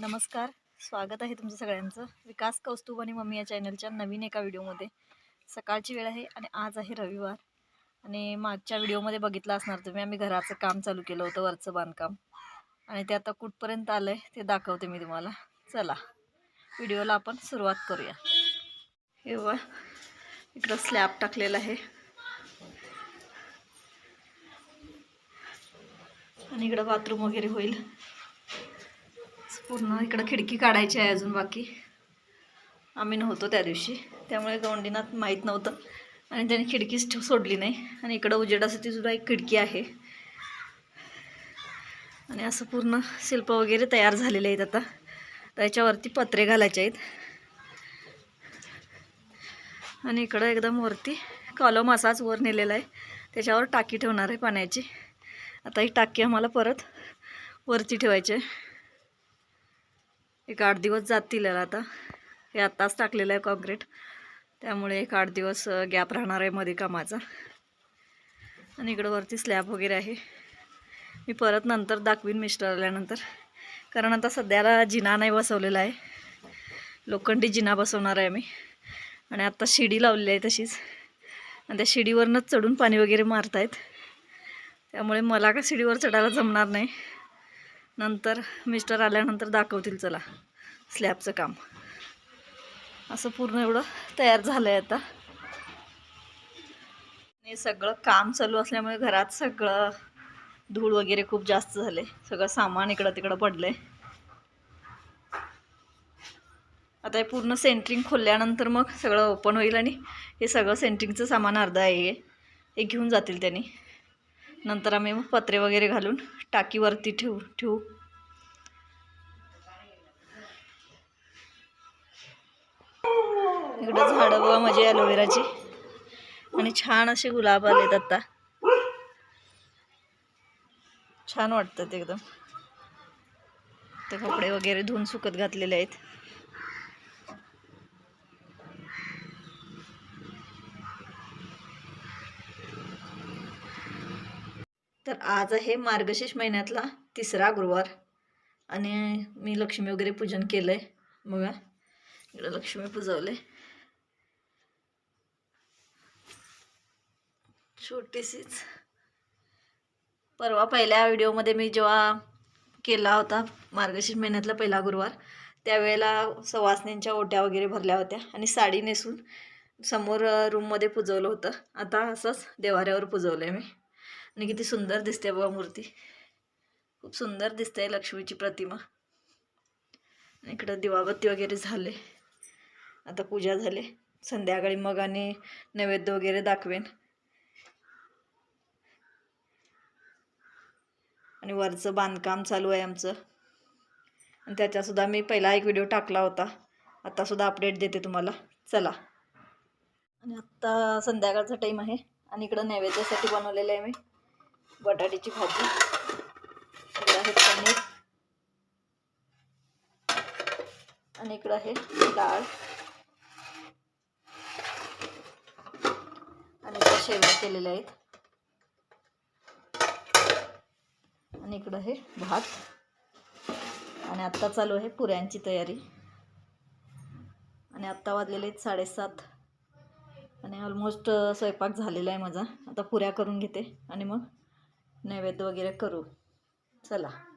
नमस्कार. स्वागत आहे तुमचं सगळ्यांचं. विकास कौस्तुभ आणि मम्मी या चॅनलच्या नवीन एका व्हिडिओमध्ये. सकाळची वेळ आहे आणि आज आहे रविवार. आणि मागच्या व्हिडिओमध्ये बघितलं असणार तुम्ही आम्ही घराचं काम चालू केलं होतं वरचं बांधकाम. आणि ते आता कुठपर्यंत आलं आहे ते दाखवते मी तुम्हाला. चला व्हिडिओला आपण सुरुवात करूया. हे इकडं स्लॅब टाकलेला आहे. आणि इकडं बाथरूम वगैरे होईल. पूर्ण इकडं खिडकी काढायची आहे अजून बाकी. आम्ही नव्हतो त्या दिवशी. त्यामुळे गवंडीनाथ माहीत नव्हतं. आणि त्याने खिडकीच ठेव सोडली नाही. आणि इकडं उजेडासाठी सुद्धा एक खिडकी आहे. आणि असं पूर्ण शिल्प वगैरे तयार झालेले आहेत आता. त्याच्यावरती पत्रे घालायचे आहेत. आणि इकडं एकदम वरती कॉलम असाच वर नेलेला आहे. त्याच्यावर टाकी ठेवणार आहे पाण्याची. आता ही टाकी आम्हाला परत वरती ठेवायची आहे. एक आठ दिवस जातील याला आता. हे आत्ताच टाकलेलं आहे कॉन्क्रीट त्यामुळे एक आठ दिवस गॅप राहणार आहे मध्ये कामाचा. आणि इकडं वरती स्लॅब वगैरे आहे. मी परत नंतर दाखवीन मिस्टर आल्यानंतर. कारण आता सध्याला जिना नाही बसवलेला आहे. लोखंडी जिना बसवणार आहे मी आणि आत्ता शिडी लावलेली आहे तशीच. आणि त्या शिडीवरनंच चढून पाणी वगैरे मारतायत. त्यामुळे मला का शिडीवर चढायला जमणार नाही. नंतर मिस्टर आल्यानंतर दाखवतील चला स्लॅबचं काम. असं पूर्ण एवढं तयार झालं आहे आता. हे सगळं काम चालू असल्यामुळे घरात सगळं धूळ वगैरे खूप जास्त झाले सगळं सामान इकडं तिकडं पडलं आहे आता हे पूर्ण सेंटरिंग खोलल्यानंतर मग सगळं ओपन होईल आणि हे सगळं सेंटरिंगचं सामान अर्धं आहे हे घेऊन जातील त्यांनी. नंतर आम्ही मग पत्रे वगैरे घालून टाकीवरती ठेवू ठेवू. इकडं झाडं बघा माझी ॲलोवेराची. आणि छान असे गुलाब आलेत आता. छान वाटतात एकदम. ते कपडे वगैरे धुवून सुकत घातलेले आहेत. तर आज आहे मार्गशीर्ष महिन्यातला तिसरा गुरुवार. आणि मी लक्ष्मी वगैरे पूजन केलं आहे बघा इकडं लक्ष्मी पूजवले छोटीशीच. परवा पहिल्या व्हिडिओमध्ये मी जेव्हा केला होता मार्गशीर्ष महिन्यातला पहिला गुरुवार त्यावेळेला सवासनींच्या ओट्या वगैरे भरल्या होत्या आणि साडी नेसून समोर रूममध्ये पुजवलं होतं. आता असंच देवाऱ्यावर पुजवलं आहे मी. आणि किती सुंदर दिसते बघा मूर्ती. खूप सुंदर दिसते लक्ष्मीची प्रतिमा. आणि इकडं दिवाबत्ती वगैरे झाले. आता पूजा झाले. संध्याकाळी मग आणि नैवेद्य वगैरे दाखवेन. आणि वरचं बांधकाम चालू आहे आमचं. आणि त्याच्यासुद्धा मी पहिला एक व्हिडिओ टाकला होता. आत्तासुद्धा अपडेट देते तुम्हाला. चला. आणि आत्ता संध्याकाळचा टाईम आहे. आणि इकडं नैवेद्यासाठी बनवलेलं आहे मी. बटाट्याची भाजी. इकडं आहे पनीर. आणि इकडं आहे डाळ. आणि इकडं शेवया केलेल्या आहेत. आणि इकडं आहे भात. आणि आत्ता चालू आहे पुऱ्यांची तयारी. आणि आत्ता वाजलेले आहेत साडेसात. आणि ऑलमोस्ट स्वयंपाक झालेला आहे माझा. आता पुऱ्या करून घेते. आणि मग नैवेद्य वगैरे करू. चला.